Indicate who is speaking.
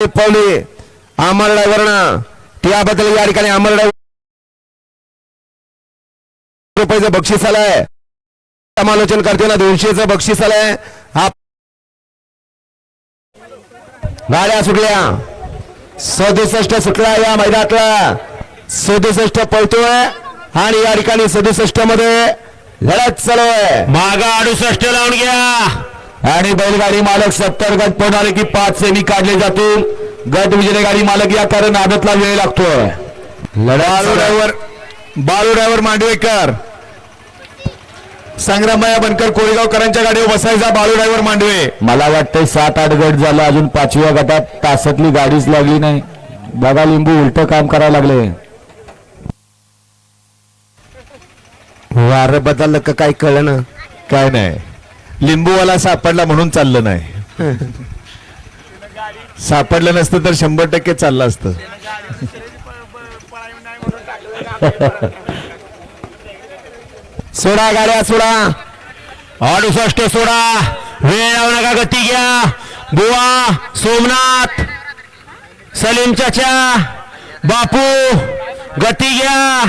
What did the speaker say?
Speaker 1: पवली अमर त्याबद्दल या ठिकाणी अमर रुपयाचं बक्षीस आलंय. समालोचन करते ना दोनशेचं बक्षीस आलंय. हा गाड्या सुटल्या. सदुसष्ट सुटला या मैदानातला. सदुसष्ट पळतोय आणि या ठिकाणी सदुसष्टमध्ये लढत चालू आहे.
Speaker 2: मागा अडुसष्ट लावून घ्या.
Speaker 1: आणि बैलगाडी मालक सत्तर गट आले की पाच सेमी काढले जातील. गट विजय गाडी मालक या कारण आदतला वेळ लागतोय. Balu driver Balu driver Mandavekar. संग्रामया Bankar कोळेगावकरांच्या गाडीवर बसायचा बालू ड्रायव्हर मांडवे. मला वाटतंय सात आठ गट झालं अजून पाचव्या गटात तासातली गाडीच लागली नाही. बघा लिंबू उलट काम करायला लागले वार बदललं का काय कळलं ना?
Speaker 3: काय नाही. लिंबूवाला सापडला म्हणून चाललं नाही. सापडलं नसतं तर शंभर टक्के चाललं असतं.
Speaker 1: सोडा गाड्या सोडा.
Speaker 2: अडुसष्ट सोडा. वेळ लावू नका गती घ्या. बुवा सोमनाथ सलीम चाचा बापू गती घ्या.